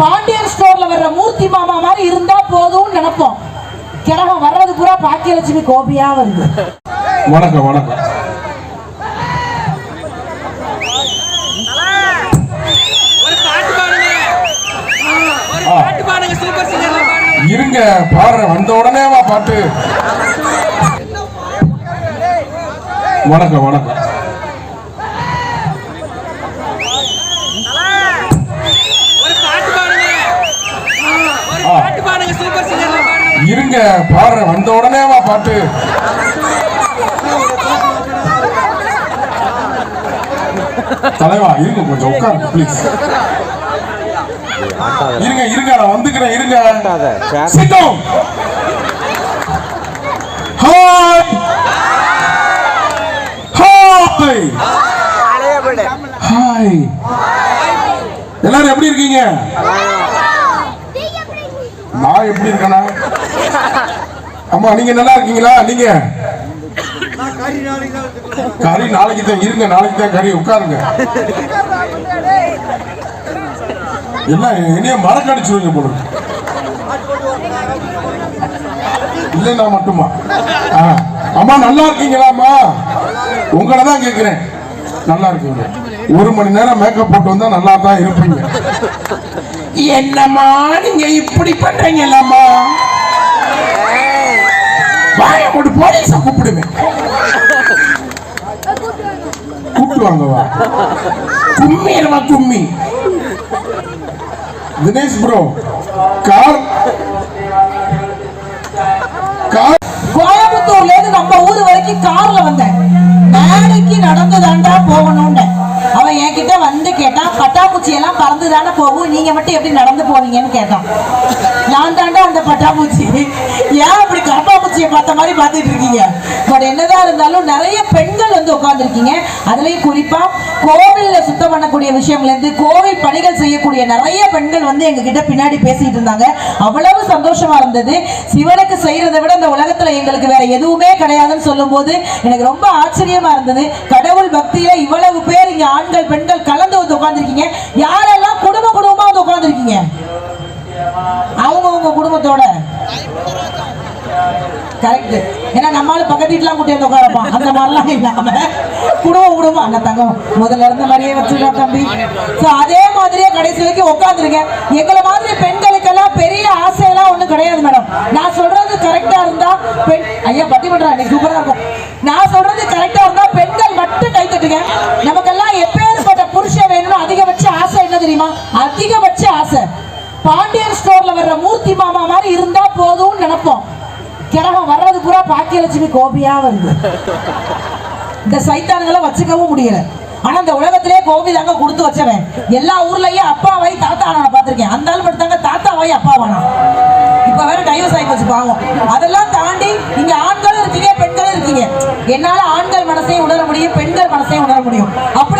பாண்டியன் ஸ்டோர்ல வர்ற மூர்த்தி மாமா மாதிரி இருந்தா போதும்னு நினைப்போம். கிரகம் வர்றது பூரா பாக்கியலட்சுமி கோபியா வருது. வணக்கம் வணக்கம். இருங்க பாடுற வந்த உடனே வா பாட்டு. வணக்கம் வணக்கம். இருங்க பாடுறேன் வந்த உடனே வா பாட்டு தலைவா இருங்க கொஞ்சம் உட்காருங்க ப்ளீஸ் இருங்க இருங்க நான் வந்துக்கிறேன் இருங்க down. Hi. Hi. Hi. எல்லாரும் எப்படி இருக்கீங்க நான் எப்படி இருக்கேனா? அம்மா நீங்க நல்லா இருக்கீங்களா? நீங்க? கறி நாளைக்கு தான் இருங்க நாளைக்கு தான் கறி உட்காருங்க. எல்லாம் என்னைய மறக்கடிச்சுருவீங்க போல இருக்கு. இல்லைன்னா மட்டுமா? ஆ. அம்மா நல்லா இருக்கீங்களாம்மா உங்களை தான் கேட்குறேன் நல்லா இருக்கீங்க. ஒரு மணி நேரம் மேக்கப் போட்டு வந்தா நல்லா தான் இருப்பீங்க. என்னம்மா நீங்க இப்படி பண்றீங்களம்மா? வாய போட்டு போலீஸ கூப்பிடுவேன் கூப்பிட்டு வா கும்மி என்னமா கும்மி? Dinesh bro car car. கோயம்புத்தூர்ல இருந்து நம்ம ஊர் வரைக்கும் கார்ல வந்தேன். போகும். நீங்க மட்டும் எப்படி நடந்து போவீங்கன்னு கேட்டான் நான் தாண்டா அந்த பட்டாம்பூச்சி. ஏன் அப்படி கரப்பாம்பூச்சியை பார்த்த மாதிரி பார்த்துட்டு இருக்கீங்க? பட் என்னதான் இருந்தாலும் நிறைய பெண்கள் வந்து உட்கார்ந்துருக்கீங்க. அதுலயும் குறிப்பா கோவில்ல சுத்தம் பண்ணக்கூடிய விஷயம்ல இருந்து கோவில் பணிகள் செய்யக்கூடிய நிறைய பெண்கள் வந்து எங்க கிட்ட பின்னாடி பேசிட்டு இருந்தாங்க. அவ்வளவு சந்தோஷமா இருந்தது. சிவனுக்கு செய்யறதை விட இந்த உலகத்துல எங்களுக்கு வேற எதுவுமே கிடையாதுன்னு சொல்லும்போது எனக்கு ரொம்ப ஆச்சரியமா இருந்தது. கடவுள் பக்தியில இவ்வளவு பேர் இங்க ஆண்கள் பெண்கள் கலந்து வந்து உட்கார்ந்துருக்கீங்க. யார் குடும்ப குடும்பமா வந்து உட்கார்ந்துருக்கீங்க அவங்க உங்க குடும்பத்தோட கரெக்ட் ஏன்னா நம்மளால பக்கத்து வீட்டுலாம் கூட்டி வந்து உட்காரப்பான் அந்த மாதிரிலாம் இல்லாம குடும்பம் குடும்பம். அண்ணன் தங்கம் முதல்ல இருந்த மாதிரியே வச்சுருக்கோம் தம்பி. ஸோ அதே மாதிரியே கடைசி வரைக்கும் உட்காந்துருக்கேன் எங்களை மாதிரி பெண்களுக்கெல்லாம் பெரிய ஆசையெல்லாம் ஒன்றும் கிடையாது மேடம். நான் சொல்றது கரெக்டா இருந்தா பெண் ஐயா பத்தி பண்றா இன்னைக்கு சூப்பரா இருக்கும். நான் சொல்றது கரெக்டா இருந்தா பெண்கள் மட்டும் கை தட்டுங்க. நமக்கெல்லாம் எப்பேற்பட்ட புருஷன் வேணும்னு அதிகபட்ச ஆசை என்ன தெரியுமா? அதிகபட்ச ஆசை. பாண்டியன் ஸ்டோர்ல வர்ற மூர்த்தி மாமா மாதிரி இருந்தா போதும்னு நினைப்போம். கிரகம் வர்றது பூரா பாக்கியலட்சுமி கோபியா வருது இந்த சைத்தான்களை வச்சுக்கவும் முடியல. ஆனா இந்த உலகத்திலே கோபி தாங்க கொடுத்து வச்சவன். எல்லா ஊர்லயும் அப்பாவை தாத்தா நான் பார்த்திருக்கேன். அந்த ஆள் மட்டும் தாங்க தாத்தாவாய் அப்பாவானா இப்ப வேற டைவர்ஸ் ஆகி போச்சு பாவம். அதெல்லாம் தாண்டி இங்க ஆண்களும் இருக்கீங்க பெண்களும் இருக்கீங்க. என்னால ஆண்கள் மனசையும் உணர முடியும் பெண்கள் மனசையும் உணர முடியும். அப்ப